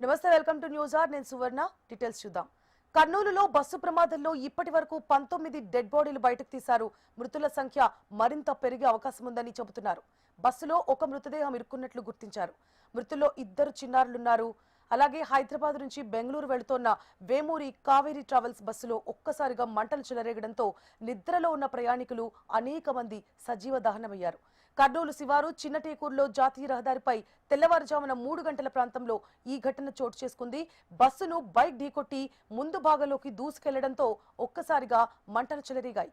నమస్తే welcome to news are. నేను సువర్ణ. Details చూద్దాం. కర్నూలులో బస్సు ప్రమాదంలో ఇప్పటి వరకు పంతొమ్మిది డెడ్ బాడీలు బయటకు తీశారు. మృతుల సంఖ్య మరింత పెరిగే అవకాశం ఉందని చెబుతున్నారు. బస్సులో ఒక మృతదేహం ఇరుక్కున్నట్లు గుర్తించారు. మృతుల్లో ఇద్దరు చిన్నారులున్నారు. అలాగే హైదరాబాద్ నుంచి బెంగళూరు వెళుతోన్న వేమూరి కావేరీ ట్రావెల్స్ బస్సులో ఒక్కసారిగా మంటలు చెలరేగడంతో నిద్రలో ఉన్న ప్రయాణికులు అనేక మంది సజీవ దహనమయ్యారు. కర్నూలు శివారు చిన్నటేకూరులో జాతీయ రహదారిపై తెల్లవారుజామున మూడు గంటల ప్రాంతంలో ఈ ఘటన చోటు చేసుకుంది. బస్సును బైక్ ఢీకొట్టి ముందు భాగంలోకి దూసుకెళ్ళడంతో ఒక్కసారిగా మంటలు చెలరేగాయి.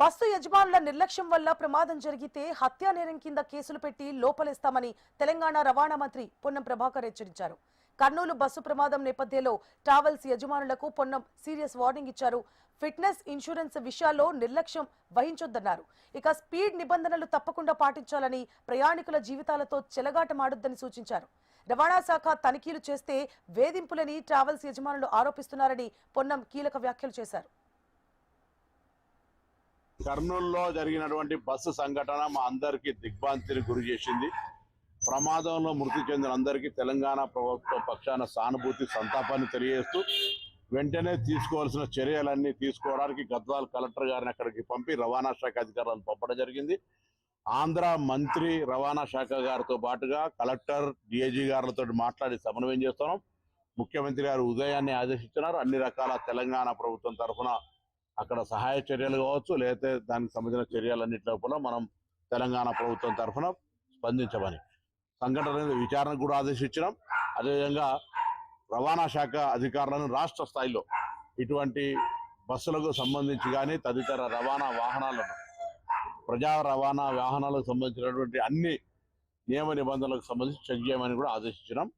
బస్సు యజమానుల నిర్లక్ష్యం వల్ల ప్రమాదం జరిగితే హత్యా నేరం కింద కేసులు పెట్టి లోపలేస్తామని తెలంగాణ రవాణా మంత్రి పొన్నం ప్రభాకర్ హెచ్చరించారు. కర్నూలు బస్సు ప్రమాదం నేపథ్యంలో ట్రావెల్స్ యజమానులకు పొన్నం సీరియస్ వార్నింగ్ ఇచ్చారు. ఫిట్నెస్ ఇన్సూరెన్స్ విషయాల్లో నిర్లక్ష్యం వహించొద్దన్నారు. ఇక స్పీడ్ నిబంధనలు తప్పకుండా పాటించాలని ప్రయాణికుల జీవితాలతో చెలగాటమాడొద్దని సూచించారు. రవాణా శాఖ తనిఖీలు చేస్తే వేధింపులని ట్రావెల్స్ యజమానులు ఆరోపిస్తున్నారని పొన్నం కీలక వ్యాఖ్యలు చేశారు. కర్నూలులో జరిగినటువంటి బస్సు సంఘటన మా అందరికీ దిగ్భ్రాంతిని గురి చేసింది. ప్రమాదంలో మృతి చెందిన అందరికీ తెలంగాణ ప్రభుత్వ పక్షాన సానుభూతి సంతాపాన్ని తెలియజేస్తూ వెంటనే తీసుకోవాల్సిన చర్యలన్నీ తీసుకోవడానికి గద్వాల్ కలెక్టర్ గారిని అక్కడికి పంపి రవాణా శాఖ అధికారులను పంపడం జరిగింది. ఆంధ్ర మంత్రి రవాణా శాఖ గారితో పాటుగా కలెక్టర్ డిఐజీ గారులతో మాట్లాడి సమన్వయం చేస్తున్నాం. ముఖ్యమంత్రి గారు ఉదయాన్నే ఆదేశించినారు. అన్ని రకాల తెలంగాణ ప్రభుత్వం తరఫున అక్కడ సహాయ చర్యలు కావచ్చు లేకపోతే దానికి సంబంధించిన చర్యలన్నిటి లోపల మనం తెలంగాణ ప్రభుత్వం తరఫున స్పందించమని. సంఘటన విచారణకు కూడా ఆదేశించినాం. అదేవిధంగా రవాణా శాఖ అధికారులను రాష్ట్ర స్థాయిలో ఇటువంటి బస్సులకు సంబంధించి కానీ తదితర రవాణా వాహనాలను ప్రజా రవాణా వాహనాలకు సంబంధించినటువంటి అన్ని నియమ నిబంధనలకు సంబంధించి చెక్ చేయమని కూడా ఆదేశించినాం.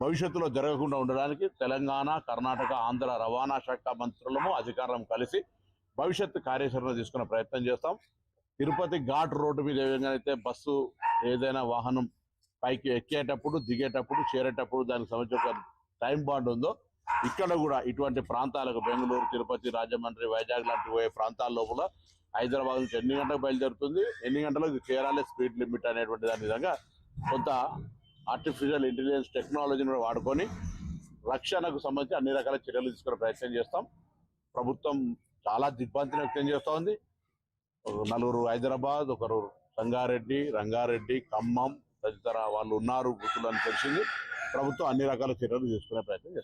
భవిష్యత్తులో జరగకుండా ఉండడానికి తెలంగాణ కర్ణాటక ఆంధ్ర రవాణా శాఖ మంత్రులము అధికారం కలిసి భవిష్యత్తు కార్యాచరణ తీసుకునే ప్రయత్నం చేస్తాం. తిరుపతి ఘాట్ రోడ్డు మీద ఏ విధంగా అయితే బస్సు ఏదైనా వాహనం పైకి ఎక్కేటప్పుడు దిగేటప్పుడు చేరేటప్పుడు దానికి సంబంధించి ఒక టైం బాండ్ ఉందో ఇక్కడ కూడా ఇటువంటి ప్రాంతాలకు బెంగళూరు తిరుపతి రాజమండ్రి వైజాగ్ లాంటి పోయే ప్రాంతాల లోపల హైదరాబాద్ నుంచి ఎన్ని గంటలకు బయలుదేరుతుంది? ఎన్ని గంటలకు చేరాలి స్పీడ్ లిమిట్ అనేటువంటి దాని విధంగా కొంత ఆర్టిఫిషియల్ ఇంటెలిజెన్స్ టెక్నాలజీని కూడా వాడుకొని రక్షణకు సంబంధించి అన్ని రకాల చర్యలు తీసుకునే ప్రయత్నం చేస్తాం. ప్రభుత్వం చాలా దిగ్భ్రాంతిని వ్యక్తం చేస్తూ ఉంది. నలుగురు హైదరాబాద్ ఒకరు సంగారెడ్డి రంగారెడ్డి ఖమ్మం తదితర వాళ్ళు ఉన్నారు గుర్తులు అని తెలిసింది. ప్రభుత్వం అన్ని రకాల చర్యలు తీసుకునే ప్రయత్నం